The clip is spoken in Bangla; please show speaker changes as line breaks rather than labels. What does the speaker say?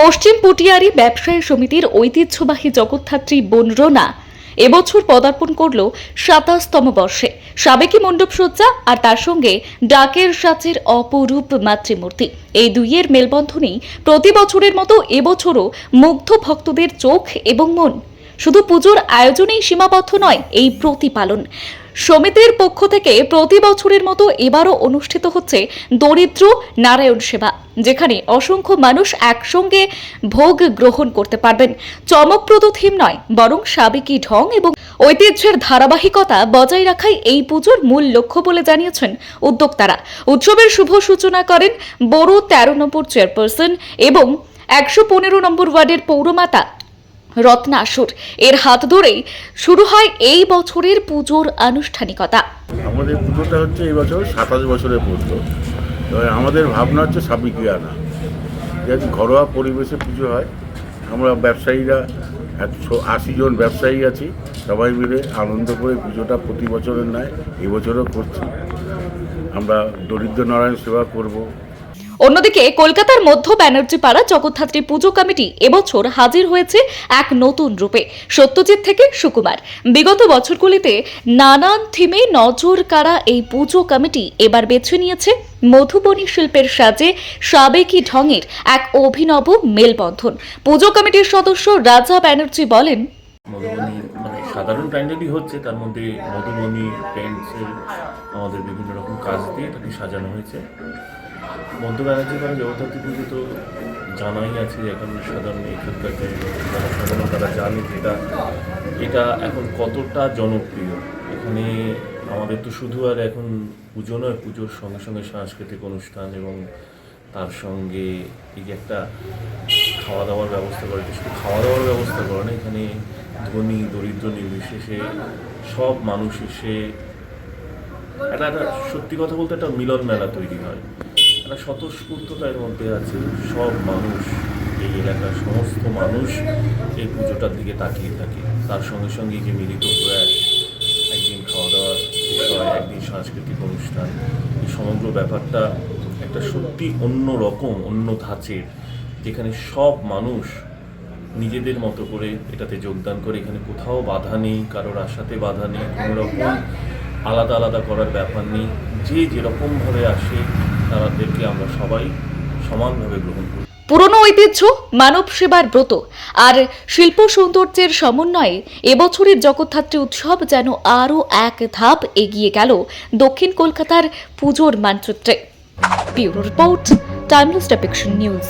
পশ্চিম পটিয়ারি ব্যবসায়ী সমিতির ঐতিহ্যবাহী জগৎধাত্রী বনরোনা এবছর পদার্পণ করল সাতাশতম বর্ষে। সাবেকি মণ্ডপ সজ্জা আর তার সঙ্গে ডাকের সাচের অপরূপ মাতৃমূর্তি। এই দুইয়ের মেলবন্ধনেই প্রতি বছরের মতো এবছরও মুগ্ধ ভক্তদের চোখ এবং মন। শুধু পুজোর আয়োজনেই সীমাবদ্ধ নয়, এই প্রতিপালন। সমিতির পক্ষ থেকে প্রতি বছরের মতো এবারও অনুষ্ঠিত হচ্ছে দরিদ্র নারায়ণ সেবা, যেখানে অসংখ্য মানুষ একসঙ্গে ভোগ গ্রহণ করতে পারবেন। চমকপ্রদ থিম নয়, বরং সাবেকি ঢং এবং ঐতিহ্যের ধারাবাহিকতা বজায় রাখাই এই পুজোর মূল লক্ষ্য বলে জানিয়েছেন উদ্যোক্তারা। উৎসবের শুভ সূচনা করেন বড় তেরো নম্বর চেয়ারপারসন এবং একশো পনেরো নম্বর ওয়ার্ডের পৌরমাতা রত্নাসুর। এর হাত ধরেই শুরু হয় এই বছরের পুজোর আনুষ্ঠানিকতা।
আমাদের পুজোটা হচ্ছে এই বছর সাতাশ বছরের পুজো। আমাদের ভাবনা হচ্ছে সাবিকি আনা যেহেতু ঘরোয়া পরিবেশে পুজো হয়। আমরা ব্যবসায়ীরা একশো আশি জন ব্যবসায়ী আছি। সবাই মিলে আনন্দ করে পুজোটা প্রতি বছরের নয় এবছরও করছি। আমরা দরিদ্র নারায়ণ সেবা করব।
অন্যদিকে কলকাতার মধ্য ব্যানার্জি পাড়া জগদ্ধাত্রী পুজো কমিটি এবছর হাজির হয়েছে এক নতুন রূপে, সত্যজিৎ থেকে সুকুমার। বিগত বছরগুলিতে নানান থিমে নজর কাড়া এই পুজো কমিটি এবার বেছে নিয়েছে মধুবনী শিল্পের সাজে সাবেকি ঢঙের এক অভিনব মেলবন্ধন। পুজো কমিটির সদস্য রাজা ব্যানার্জি বলেন,
মধুবনী মানে সাধারণ প্যান্ডেলই হচ্ছে, তার মধ্যে মধুবনী পেন্টসের আমাদের বিভিন্ন রকম কাজ দিয়ে এটাকে সাজানো হয়েছে। মধ্য ব্যানার্জি করা জগদ্ধাত্রী পুজো তো জানাই আছে এখন সাধারণ এখানকার যে সাধারণ তারা জানে যে এটা এখন কতটা জনপ্রিয়। এখানে আমাদের তো শুধু আর এখন পুজো নয়, পুজোর সঙ্গে সঙ্গে সাংস্কৃতিক অনুষ্ঠান এবং তার সঙ্গে এই যে একটা খাওয়া দাওয়ার ব্যবস্থা করে শুধু খাওয়া দাওয়ার ব্যবস্থা করে না, এখানে ধনী, দরিদ্র, নির্বিশেষে সব মানুষ এসে একটা একটা সত্যি কথা বলতে একটা মিলন মেলা তৈরি হয়। একটা স্বতঃস্ফূর্ততার মধ্যে আছে। সব মানুষ, এই এলাকার সমস্ত মানুষ এই পুজোটার দিকে তাকিয়ে থাকে। তার সঙ্গে সঙ্গে যে মিলিত প্রয়াস একদিন খাওয়া দাওয়ার বিষয়, একদিন সাংস্কৃতিক অনুষ্ঠান, এই সমগ্র ব্যাপারটা একটা সত্যি অন্য রকম, অন্য ধাঁচের, যেখানে সব মানুষ নিজেদের মতো করে এটাতে যোগদান করে। এখানে কোথাও বাধা নেই, কারোর আশাতে বাধা নেই, কোনো রকম আলাদা আলাদা করার ব্যাপার নেই। যে যেরকমভাবে আসে তাদেরকে আমরা সবাই সমানভাবে গ্রহণ করি।
পুরনো ঐতিহ্য মানব সেবার ব্রত আর শিল্প সৌন্দর্যের সমন্বয়ে এবছরের জগদ্ধাত্রী উৎসব যেন আরও এক ধাপ এগিয়ে গেল দক্ষিণ কলকাতার পুজোর মানচিত্রে রিপোর্ট টাইমলেস ডেপিকশন নিউজ।